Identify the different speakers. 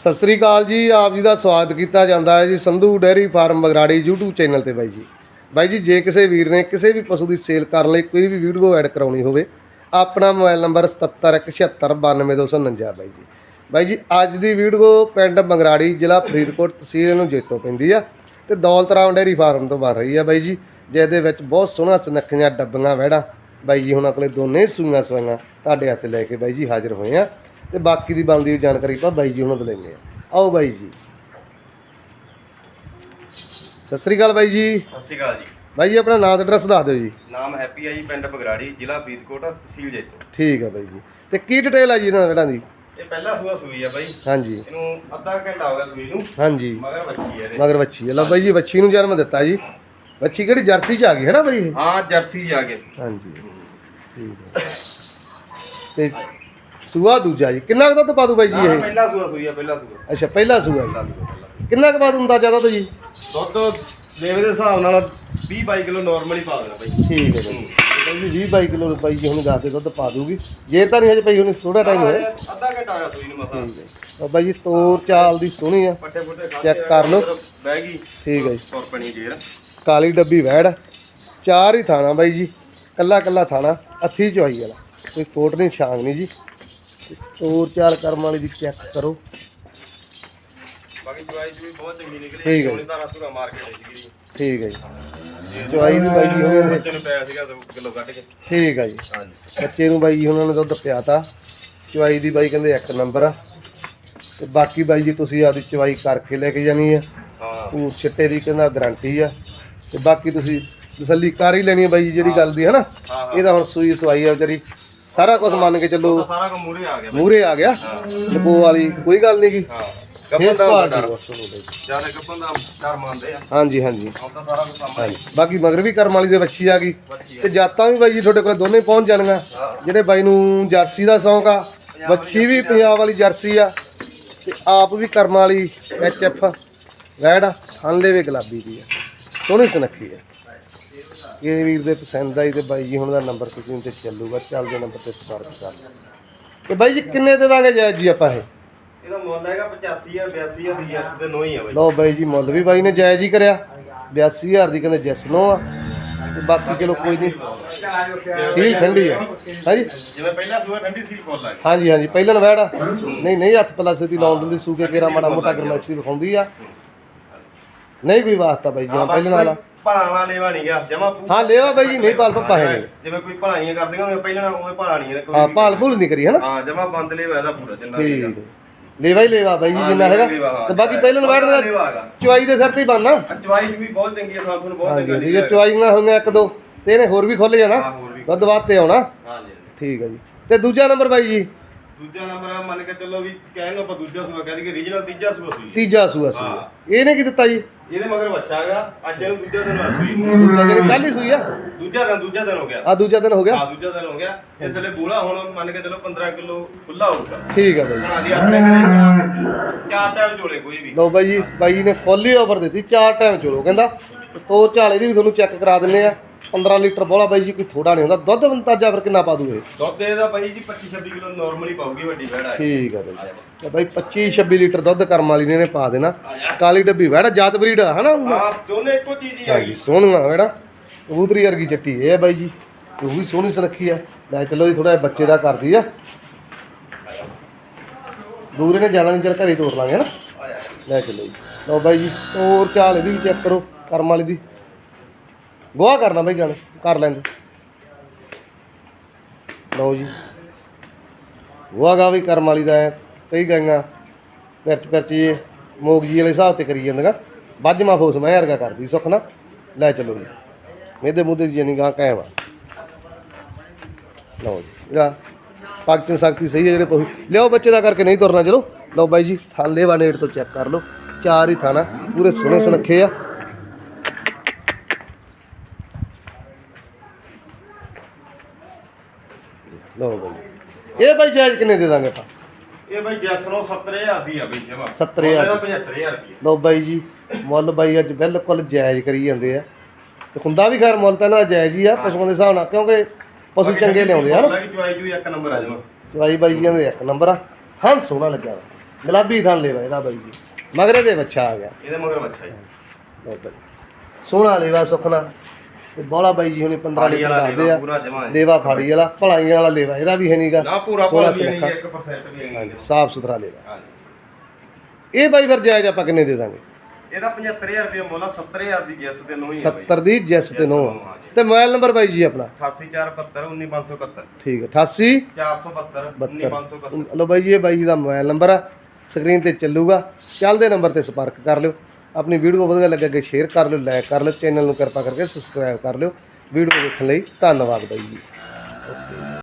Speaker 1: ਸਤਿ ਸ੍ਰੀ ਅਕਾਲ ਜੀ, ਆਪ ਜੀ ਦਾ ਸਵਾਗਤ ਕੀਤਾ ਜਾਂਦਾ ਹੈ ਜੀ Sandhu dairy farm Bagrari YouTube channel ਤੇ ਬਾਈ ਜੀ। ਬਾਈ ਜੀ, ਜੇ ਕਿਸੇ ਵੀਰ ਨੇ ਕਿਸੇ ਵੀ ਪਸ਼ੂ ਦੀ ਸੇਲ ਕਰਨ ਲਈ ਕੋਈ ਵੀ ਵੀਡੀਓ ਐਡ ਕਰਾਉਣੀ ਹੋਵੇ, ਆਪਣਾ ਮੋਬਾਈਲ ਨੰਬਰ 7717929249 ਬਾਈ ਜੀ। ਬਾਈ ਜੀ, ਅੱਜ ਦੀ ਵੀਡੀਓ ਪਿੰਡ ਬਗਰਾੜੀ, ਜ਼ਿਲ੍ਹਾ ਫਰੀਦਕੋਟ ਤਹਿਸੀਲ ਨੂੰ ਜੇਤੋਂ ਪੈਂਦੀ ਆ ਤੇ ਦੌਲਤਰਾਮ ਡੈਰੀ ਫਾਰਮ ਤੋਂ ਬਣ ਰਹੀ ਆ ਬਾਈ ਜੀ, ਜਿਹਦੇ ਵਿੱਚ ਬਹੁਤ ਸੋਹਣਾ ਸੁਨੱਖੀਆਂ ਡੱਬੀਆਂ, ਵਹਿੜਾ। ਬਾਈ ਜੀ, ਹੁਣ ਅਗਲੇ ਦੋਨੇ ਸੂਈਆਂ ਸਵਾਈਆਂ ਤੁਹਾਡੇ ਹੱਥ ਲੈ ਕੇ ਬਾਈ ਜੀ ਹਾਜ਼ਰ ਹੋਏ ਆ। ਤੇ ਬਾਕੀ ਦੀ ਬਣਦੀ ਜਾਣਕਾਰੀ ਆਪਾਂ ਬਾਈ ਜੀ ਉਹਨਾਂ ਤੋਂ ਲੈਂਦੇ ਆ ਆਓ ਬਾਈ ਜੀ। ਸਤਿ ਸ੍ਰੀ ਅਕਾਲ ਬਾਈ ਜੀ।
Speaker 2: ਸਤਿ ਸ਼੍ਰੀ ਅਕਾਲ ਜੀ।
Speaker 1: ਬਾਈ ਜੀ ਆਪਣਾ ਨਾਮ ਤੇ ਐਡਰੈਸ ਦੱਸ ਦਿਓ ਜੀ।
Speaker 2: ਨਾਮ ਹੈਪੀ ਹੈ ਜੀ ਪਿੰਡ ਬਗਰਾੜੀ ਜ਼ਿਲ੍ਹਾ ਫਰੀਦਕੋਟ ਤਹਿਸੀਲ ਜੈਤੋ।
Speaker 1: ਠੀਕ ਹੈ ਬਾਈ ਜੀ। ਤੇ ਕੀ ਡਿਟੇਲ ਆ ਜੀ ਇਹਨਾਂ ਦੀ
Speaker 2: ਇਹ ਪਹਿਲਾ ਸੂਆ ਸੂਈ ਆ ਬਾਈ।
Speaker 1: ਹਾਂਜੀ।
Speaker 2: ਇਹਨੂੰ ਅੱਧਾ ਘੰਟਾ ਹੋ ਗਿਆ ਸੂਈ ਨੂੰ।
Speaker 1: ਹਾਂਜੀ।
Speaker 2: ਮਗਰ ਬੱਚੀ ਹੈ ਇਹਦੇ।
Speaker 1: ਮਗਰ ਵੱਛੀ ਹੈ ਲਓ ਬਾਈ ਜੀ ਵੱਛੀ ਨੂੰ ਜਨਮ ਦਿੱਤਾ ਜੀ। ਵੱਛੀ ਕਿਹੜੀ ਜਰਸੀ ਚ ਆ ਗਈ ਹੈ ਨਾ ਬਾਈ ਇਹ?
Speaker 2: ਹਾਂ ਜਰਸੀ ਜਾ ਕੇ
Speaker 1: ਹਾਂਜੀ। ਠੀਕ ਹੈ ਤੇ ਸੂਆ ਦੂਜਾ ਜੀ। ਕਿੰਨਾ ਕੁ ਦੁੱਧ ਪਾ ਦੂ ਬਾਈ ਜੀ
Speaker 2: ਹਾਂ
Speaker 1: ਇਹ?
Speaker 2: ਪਹਿਲਾ ਸੂਆ ਸੂਈ ਆ ਪਹਿਲਾ ਸੂਆ।
Speaker 1: ਅੱਛਾ ਪਹਿਲਾ ਸੂਆ ਜੀ। ਕਿੰਨਾ ਕੁ ਪਾ ਦੂ ਅੰਦਾਜ਼ਾ ਦੁੱਧ ਜੀ?
Speaker 2: ਦੁੱਧ ਲੇਵੇ ਦੇ ਹਿਸਾਬ ਨਾਲ 20 22 ਕਿਲੋ ਨਾਰਮਲੀ ਪਾ ਦੇਣਾ ਬਾਈ।
Speaker 1: ਠੀਕ ਹੈ ਤੇ ਜੀ 20 22 ਕਿਲੋ ਰੁਪਏ ਜੀ ਹੁਣ ਦੱਸ ਦੇ ਦੁੱਧ ਪਾ ਦੂਗੀ। ਜੇ ਤਾਂ ਨਹੀਂ ਹਜੇ ਪਈ ਹੁਣ ਥੋੜਾ ਟਾਈਮ ਹੋਇਆ।
Speaker 2: ਅੱਧਾ ਘੰਟਾ ਹੋਇਆ ਸੂਈ ਨੂੰ ਮਸਾ।
Speaker 1: ਤਾਂ ਬਾਈ ਜੀ ਤੋਰ ਚਾਲ ਦੀ ਸੋਹਣੀ ਆ।
Speaker 2: ਪੱਟੇ ਪੁੱਟੇ ਖਾ
Speaker 1: ਚੈੱਕ ਕਰ ਲਓ।
Speaker 2: ਬਹਿ ਗਈ
Speaker 1: ਠੀਕ ਹੈ ਜੀ।
Speaker 2: ਤੁਰ ਪਣੀ ਜੇਰ
Speaker 1: ਕਾਲੀ ਡੱਬੀ ਵੈੜ ਚਾਰ ਹੀ ਥਾਣਾ ਬਾਈ ਜੀ। ਕੱਲਾ ਕੱਲਾ ਥਾਣਾ। ਅੱਥੀ ਚੋਈ ਵਾਲਾ। ਕੋਈ ਕੋਟ ਨਹੀਂ ਛਾਂਗ ਨਹੀਂ ਜੀ। ਤੇ ਤੋਰ ਚਾਲ ਕਰਮ ਵਾਲੀ ਦੀ ਚੈੱਕ ਕਰੋ।
Speaker 2: ਬਾਕੀ ਜਵਾਈ ਜੀ ਵੀ ਬਹੁਤ ਚੰਗੀ ਨਿਕਲੀ।
Speaker 1: ਠੀਕ ਹੈ।
Speaker 2: ਸੋਹਣੀ ਦਾ ਰਸੂਰਾ ਮਾਰ ਕੇ ਦੇ ਸੀਗੀ
Speaker 1: ਠੀਕ ਹੈ ਜੀ। ਚਵਾਈ ਵੀ ਬਾਈ ਜੀ ਨੇ
Speaker 2: ਬੱਚੇ ਨੂੰ ਪਿਆ ਸੀਗਾ 2 ਕਿਲੋ ਕੱਢ ਕੇ।
Speaker 1: ਠੀਕ ਹੈ ਜੀ।
Speaker 2: ਹਾਂਜੀ।
Speaker 1: ਬੱਚੇ ਨੂੰ ਬਾਈ ਜੀ ਉਹਨਾਂ ਨੇ ਦੁੱਧ ਪਿਆਤਾ। ਚਵਾਈ ਦੀ ਬਾਈ ਕਹਿੰਦੇ ਇੱਕ ਨੰਬਰ ਆ। ਤੇ ਬਾਕੀ ਬਾਈ ਜੀ ਤੁਸੀਂ ਆਪਦੀ ਚਵਾਈ ਕਰਕੇ ਲੈ ਕੇ ਜਾਣੀ ਆ।
Speaker 2: ਹਾਂ।
Speaker 1: ਉਹ ਛਿੱਟੇ ਦੀ ਕਹਿੰਦਾ ਗਾਰੰਟੀ ਆ। ਤੇ ਬਾਕੀ ਤੁਸੀਂ ਤਸੱਲੀ ਕਰ ਹੀ ਲੈਣੀ ਆ ਬਾਈ ਜੀ ਜਿਹੜੀ ਗੱਲ ਦੀ ਹੈ ਨਾ
Speaker 2: ਹਾਂ।
Speaker 1: ਇਹ ਤਾਂ ਹੁਣ ਸੂਈ ਸਵਾਈ ਆ ਵਿਚਾਰੀ। ਸਾਰਾ ਕੁਝ ਮੰਨ ਕੇ ਚੱਲੋ
Speaker 2: ਸਾਰਾ ਕੰਮ ਮੂਰੇ ਆ ਗਿਆ
Speaker 1: ਮੂਰੇ ਆ ਗਿਆ। ਲਕੋ ਵਾਲੀ ਕੋਈ ਗੱਲ ਨਹੀਂ ਫੇਸ
Speaker 2: ਗੱਪਨ ਦਾ ਡਰ।
Speaker 1: ਜੀ।
Speaker 2: ਜ਼ਿਆਦਾ ਗੱਪਨ ਦਾ ਡਰ ਮੰਨਦੇ ਆ।
Speaker 1: ਹਾਂਜੀ ਹਾਂਜੀ।
Speaker 2: ਸਾਰਾ ਕੁਝ ਸਾਹਮਣੇ
Speaker 1: ਬਾਕੀ ਮਗਰ ਵੀ ਕਰਮ ਵਾਲੀ ਦੇ ਵੱਛੀ ਆ ਗਈ। ਤੇ ਜਾਤਾਂ ਵੀ ਬਾਈ ਜੀ ਤੁਹਾਡੇ ਕੋਲ ਦੋਨੇ ਪਹੁੰਚ ਜਾਣਗੀਆਂ। ਜਿਹੜੇ ਬਾਈ ਨੂੰ ਜਰਸੀ ਦਾ ਸ਼ੌਂਕ ਆ ਵੱਛੀ ਵੀ ਪੰਜਾਬ ਵਾਲੀ ਜਰਸੀ ਆ। ਤੇ ਆਪ ਵੀ ਕਰਮ ਵਾਲੀ ਐਚ ਐਫ ਹੰਲੇ ਵੀ ਗੁਲਾਬੀ ਦੀ ਆ। ਸੋਹਣੀ ਸੁਨੱਖੀ ਆ। ਇਹ ਵੀਰ ਦੇ ਪਸੰਦ ਆਈ ਤੇ ਬਾਈ ਜੀ ਹੁਣ ਦਾ ਨੰਬਰ ਸਕਰੀਨ ਤੇ ਚੱਲੂਗਾ ਚੱਲਦੇ ਨੰਬਰ ਤੇ ਸੰਪਰਕ ਕਰ ਲਓ। ਤੇ ਬਾਈ ਜੀ ਕਿੰਨੇ ਦੇ ਦਾਂਗੇ ਜਾਇਜ਼ ਜੀ ਆਪਾਂ ਇਹ?
Speaker 2: ਇਹਦਾ ਮੁੱਲ ਹੈਗਾ 85000 82000 ਦੀ ਐਸ ਦੇ ਨੋ ਹੀ ਆ ਬਾਈ।
Speaker 1: ਲਓ ਬਾਈ ਜੀ ਮੁੱਲ ਵੀ ਬਾਈ ਨੇ ਜਾਇਜ਼ ਹੀ ਕਰਿਆ। 82000 ਦੀ ਕਹਿੰਦੇ ਜੈਸ ਨੋ ਆ। ਤੇ ਬਾਕੀ ਚਲੋ ਕੋਈ ਨਹੀਂ ਸੀਲ ਠੰਡੀ ਆ। ਹਾਂਜੀ?
Speaker 2: ਜਿਵੇਂ ਪਹਿਲਾਂ ਸੂਆ ਠੰਡੀ ਸੀ ਫੁੱਲ ਆ।
Speaker 1: ਹਾਂਜੀ ਹਾਂਜੀ। ਪਹਿਲਾਂ ਨਵੈੜ ਨਹੀਂ ਨਹੀਂ ਹੱਥ ਪਲਾਸੇ ਦੀ ਲਾਉਣ ਦਿੰਦੀ ਸੂਕੇ ਕੇਰਾ ਮਾੜਾ ਮੋਟਾ ਗਰਮੈਸੀ ਵਿਖਾਉਂਦੀ ਆ। ਨਹੀਂ ਕੋਈ ਵਾਸਤਾ ਬਾਈ ਜੀ ਹੁਣ ਪਹਿਲਾਂ ਵਾਲਾ
Speaker 2: ਭਾਣਾ ਲੈਵਾ ਨਹੀਂ ਗਿਆ ਜਮਾ
Speaker 1: ਹਾਂ ਲਿਓ ਬਾਈ ਜੀ ਨਹੀਂ ਪਾਲ ਪੱਪਾ ਹੈ ਨਹੀਂ।
Speaker 2: ਜਿਵੇਂ ਕੋਈ ਭਲਾਈਆਂ ਕਰਦੀਆਂ ਹੋਵੇ ਪਹਿਲਾਂ ਨਾਲ ਉਵੇਂ ਭਲਾ ਨਹੀਂ
Speaker 1: ਹਾਂ ਪਾਲ ਭੁੱਲ ਨਹੀਂ ਕਰੀ ਹਨਾ?
Speaker 2: ਹਾਂ ਜਮਾ ਬੰਦ ਲੈਵਾ ਇਹਦਾ ਪੂਰਾ ਜਿੰਨਾ
Speaker 1: ਠੀਕ ਹੈ। ਲੇਵਾ ਹੀ ਲੇਵਾ ਬਾਈ ਜੀ ਜਿੰਨਾ ਹੈਗਾ। ਤੇ ਬਾਕੀ ਪਹਿਲਾਂ ਨਵੈੜ ਦਾ
Speaker 2: ਲੈਵਾ ਹੈਗਾ।
Speaker 1: ਚੁਆਈ ਦੇ ਸਿਰ ਤੇ ਹੀ ਬਣਨਾ।
Speaker 2: ਚਵਾਈ ਵੀ ਬਹੁਤ ਚੰਗੀ ਹੈ ਤੁਹਾਨੂੰ ਬਹੁਤ
Speaker 1: ਹਾਂਜੀ
Speaker 2: ਚੰਗੀ
Speaker 1: ਜੇ ਚੁਆਈਆਂ ਹੋਈਆਂ ਇੱਕ ਦੋ ਤੇ ਇਹਨੇ ਹੋਰ ਵੀ ਖੁੱਲ ਜਾਣਾ।
Speaker 2: ਹਾਂ ਹੋਰ ਵੀ
Speaker 1: ਦੁੱਧ ਬਾਅਦ ਤੇ ਆਉਣਾ।
Speaker 2: ਹਾਂਜੀ
Speaker 1: ਠੀਕ ਹੈ ਜੀ। ਤੇ ਦੂਜਾ ਨੰਬਰ ਬਾਈ ਜੀ?
Speaker 2: ਦੂਜਾ ਨੰਬਰ ਆ ਮੰਨ ਕੇ ਚੱਲੋ ਵੀ ਕਹਿਣ ਨੂੰ ਆਪਾਂ ਦੂਜਾ ਸੂਆ ਕਹਿੰਦੇ ਕਿ ਰੀਜਨਲ ਤੀਜਾ ਸੂਆ ਸੂਈ ਹੈ।
Speaker 1: ਤੀਜਾ ਸੂਆ ਸੀ।
Speaker 2: ਹਾਂ।
Speaker 1: ਇਹਨੇ ਕੀ ਦਿੱਤਾ ਜੀ?
Speaker 2: ਇਹਦੇ ਮਗਰ ਬੱਚਾ ਹੈਗਾ ਅੱਜ ਇਹਨੂੰ ਦੂਜਾ ਦਿਨ ਹੋਇਆ ਸੂਈ
Speaker 1: ਦੂਜਾ ਜਿਹੜੀ ਕੱਲ ਹੀ ਸੂਈ ਆ।
Speaker 2: ਦੂਜਾ ਦਿਨ ਦੂਜਾ ਦਿਨ ਹੋ ਗਿਆ।
Speaker 1: ਆ ਦੂਜਾ ਦਿਨ ਹੋ ਗਿਆ?
Speaker 2: ਆ ਦੂਜਾ ਦਿਨ ਹੋ ਗਿਆ। ਇਹ ਥੱਲੇ ਬੂਲਾ ਹੁਣ ਮੰਨ ਕੇ ਚੱਲੋ 15 ਕਿਲੋ ਖੁੱਲਾ ਹੋਊਗਾ।
Speaker 1: ਠੀਕ ਹੈ ਬਾਈ।
Speaker 2: ਬਣਾ ਦੀ ਆਪਣੇ ਘਰੇ ਚਾਰ ਟਾਈਮ ਚੋਲੇ ਕੋਈ ਵੀ।
Speaker 1: ਲਓ ਬਾਈ ਜੀ ਬਾਈ ਨੇ ਫੁੱਲ ਹੀ ਆਫਰ ਦਿੱਤੀ ਚਾਰ ਟਾਈਮ ਚਲੋ ਕਹਿੰਦਾ। ਤੇ ਤੋਰ ਝਾਲੇ ਦੀ ਵੀ ਤੁਹਾਨੂੰ ਚੈੱਕ ਕਰਾ ਦਿੰਨੇ ਆ। 15 ਲੀਟਰ ਬੋਲਾ ਬਾਈ ਜੀ ਕੋਈ ਥੋੜਾ ਨਹੀਂ ਹੁੰਦਾ। ਦੁੱਧ ਅੰਦਾਜ਼ਾ ਫਿਰ ਕਿੰਨਾ ਪਾ ਦੂਗੇ
Speaker 2: ਦੁੱਧ ਇਹਦਾ ਬਾਈ ਜੀ 25 26 ਕਿਲੋ ਨਾਰਮਲੀ ਪਾਉਗੀ ਵੱਡੀ ਵੜਾ
Speaker 1: ਠੀਕ ਹੈ ਬਾਈ ਤੇ ਬਾਈ 25 26 ਲੀਟਰ ਦੁੱਧ ਕਰਮ ਵਾਲੀ ਨੇ ਪਾ ਦੇਣਾ। ਕਾਲੀ ਡੱਬੀ ਵੈੜਾ ਜਾਤ ਬਰੀਡ ਆ ਹਨਾ?
Speaker 2: ਹਾਂ ਦੋਨੇ ਇੱਕੋ ਚੀਜ਼ ਹੀ
Speaker 1: ਹਾਂਜੀ
Speaker 2: ਆਈ
Speaker 1: ਸੋਹਣੀਆਂ ਵੈੜਾ। ਕਬੂਤਰੀ ਵਰਗੀ ਚੱਟੀ ਇਹ ਆ ਬਾਈ ਜੀ। ਉਹ ਵੀ ਸੋਹਣੀ ਸੁਨੱਖੀ ਆ। ਲੈ ਚਲੋ ਜੀ ਥੋੜਾ ਬੱਚੇ ਦਾ ਕਰਦੀ ਆ। ਦੂਰੇ ਨੇ ਜਾਣਾ ਨਹੀਂ ਚੱਲ ਘਰੇ ਤੋੜ ਲਾਂਗੇ ਹਨਾ? ਲੈ ਚਲੋ ਜੀ। ਲਓ ਬਾਈ ਜੀ ਹੋਰ ਚਾਲ ਇਹਦੀ ਵੀ ਚੈੱਕ ਕਰੋ ਕਰਮ ਵਾਲੀ ਦੀ। ਗੋਹਾ ਕਰਨਾ ਬਾਈ ਜਾਣ ਕਰ ਲੈਂਦੇ ਲਓ ਜੀ। ਗੋਹਾ ਗਾ ਵੀ ਕਰਮ ਵਾਲੀ ਦਾ ਹੈ, ਕਈ ਗਾਈਆਂ ਪਿਰਚ ਪਿਰਚ ਮੋਗ ਜੀ ਵਾਲੇ ਹਿਸਾਬ ਤੇ ਕਰੀ ਜਾਂਦੀਆਂ। ਵੱਜ ਮਾ ਫੋਸ, ਮੈਂ ਵਰਗਾ ਕਰਦੀ, ਸੁੱਖ ਨਾ। ਲੈ ਚਲੋ ਜੀ। ਮੇਦੇ ਮੁੱਦੇ ਜੀ ਨਹੀਂ ਗਾ ਕਾਇਮ ਲਓ ਜੀ, ਇਹਦਾ ਪਾਕਿਸਤਾਨ ਸ਼ਕਤੀ ਸਹੀ ਹੈ ਜਿਹੜੇ ਪਸ਼ੂ ਲਿਓ ਬੱਚੇ ਦਾ ਕਰਕੇ ਨਹੀਂ ਤੁਰਨਾ ਚਲੋ। ਲਓ ਬਾਈ ਜੀ, ਥਾਲੇ ਵਾਨੇਟ ਤੋਂ ਚੈੱਕ ਕਰ ਲਓ। ਚਾਰ ਹੀ ਥਾਣਾ, ਪੂਰੇ ਸੋਹਣੇ ਸੁਨੱਖੇ ਆ। ਲਓ ਬਾਈ। ਇਹ ਬਾਈ ਜਾਇਜ਼ ਕਿੰਨੇ ਦੇ ਦਾਂਗੇ ਆਪਾਂ?
Speaker 2: ਇਹ ਬਾਈ ਜੈਸ ਨੂੰ 70000 ਦੀ ਆ ਬਈ ਜਮਾ।
Speaker 1: 70,000
Speaker 2: ਇਹਦਾ 75000 ਰੁਪਏ
Speaker 1: ਲਓ ਬਾਈ ਜੀ ਮੁੱਲ ਬਾਈ ਅੱਜ ਬਿਲਕੁਲ ਜਾਇਜ਼ ਕਰੀ ਜਾਂਦੇ ਆ। ਤੇ ਹੁੰਦਾ ਵੀ ਖੈਰ ਮੁੱਲ ਤਾਂ ਨਾ ਜਾਇਜ਼ ਹੀ ਆ ਪਸ਼ੂਆਂ ਦੇ ਹਿਸਾਬ ਨਾਲ ਕਿਉਂਕਿ ਪਸ਼ੂ ਚੰਗੇ ਲਿਆਉਂਦੇ ਆ ਨਾ।
Speaker 2: ਲੱਗੀ ਚਵਾਈ ਜੂ ਇੱਕ ਨੰਬਰ ਆ ਜਮਾ।
Speaker 1: ਚਵਾਈ ਬਾਈ ਕਹਿੰਦੇ ਇੱਕ ਨੰਬਰ ਆ। ਹਾਂ ਸੋਹਣਾ ਲੱਗਾ। ਵਾ। ਗੁਲਾਬੀ ਥਣ ਲੇਵਾ ਇਹਦਾ ਬਾਈ ਜੀ। ਮਗਰੇ ਦੇ ਬੱਚਾ ਆ ਗਿਆ।
Speaker 2: ਇਹਦੇ ਮਗਰ ਬੱਚਾ ਜੀ।
Speaker 1: ਬਹੁਤ ਵਧੀਆ। ਸੋਹਣਾ ਲੇਵਾ ਸੁਖਣਾ ਤੇ ਬੋਲਾ ਬਾਈ ਜੀ ਹੁਣੇ 15
Speaker 2: ਫਾੜੀ
Speaker 1: ਲੀਟਰ
Speaker 2: ਵਾਲਾ
Speaker 1: ਦੱਸਦੇ
Speaker 2: ਲੇਵਾ
Speaker 1: ਆ।
Speaker 2: ਪੂਰਾ ਜਮਾ ਹੈ।
Speaker 1: ਲੇਵਾ ਫਾੜੀ ਵਾਲਾ ਭਲਾਈਆਂ ਵਾਲਾ ਲੇਵਾ ਇਹਦਾ ਵੀ ਹੈ ਨਹੀਂਗਾ
Speaker 2: ਨਾ ਪੂਰਾ ਪੂਰਾ ਵੀ ਨਹੀਂ
Speaker 1: ਸੁਨੱਖਾ।
Speaker 2: 1% ਵੀ ਨਹੀਂ
Speaker 1: ਸਾਫ਼ ਸੁਥਰਾ ਲੇਵਾ।
Speaker 2: ਹਾਂਜੀ।
Speaker 1: ਇਹ ਬਾਈ ਫਿਰ ਜਾਇਜ਼ ਆਪਾਂ ਕਿੰਨੇ ਦੇ ਦਾਂਗੇ?
Speaker 2: ਇਹਦਾ 75000 ਰੁਪਏ ਮੁੱਲ ਆ 70000 ਦੀ ਗੈਸ ਤੇ ਨੂੰ ਹੀ ਹੈ ਬਾਈ।
Speaker 1: 70 ਦੀ ਜੈਸ ਤੇ ਨੋ
Speaker 2: ਹਾਂਜੀ।
Speaker 1: ਤੇ ਮੋਬਾਈਲ ਨੰਬਰ ਬਾਈ ਜੀ ਆਪਣਾ?
Speaker 2: 88472 19571
Speaker 1: ਠੀਕ ਹੈ 88
Speaker 2: 472 19571
Speaker 1: ਲੋ ਬਾਈ ਜੀ ਇਹ ਬਾਈ ਜੀ ਦਾ ਮੋਬਾਈਲ ਨੰਬਰ ਆ। ਸਕਰੀਨ ਤੇ ਚੱਲੂਗਾ। ਚੱਲਦੇ ਨੰਬਰ ਤੇ ਸੰਪਰਕ ਕਰ ਲਿਓ। ਆਪਣੀ ਵੀਡੀਓ ਵਧੀਆ ਲੱਗੇ ਅੱਗੇ ਸ਼ੇਅਰ ਕਰ ਲਿਓ ਲਾਈਕ ਕਰ ਲਿਓ ਚੈਨਲ ਨੂੰ ਕਿਰਪਾ ਕਰਕੇ ਸਬਸਕ੍ਰਾਈਬ ਕਰ ਲਿਓ। ਵੀਡੀਓ ਦੇਖਣ ਲਈ ਧੰਨਵਾਦ ਬਾਈ ਜੀ।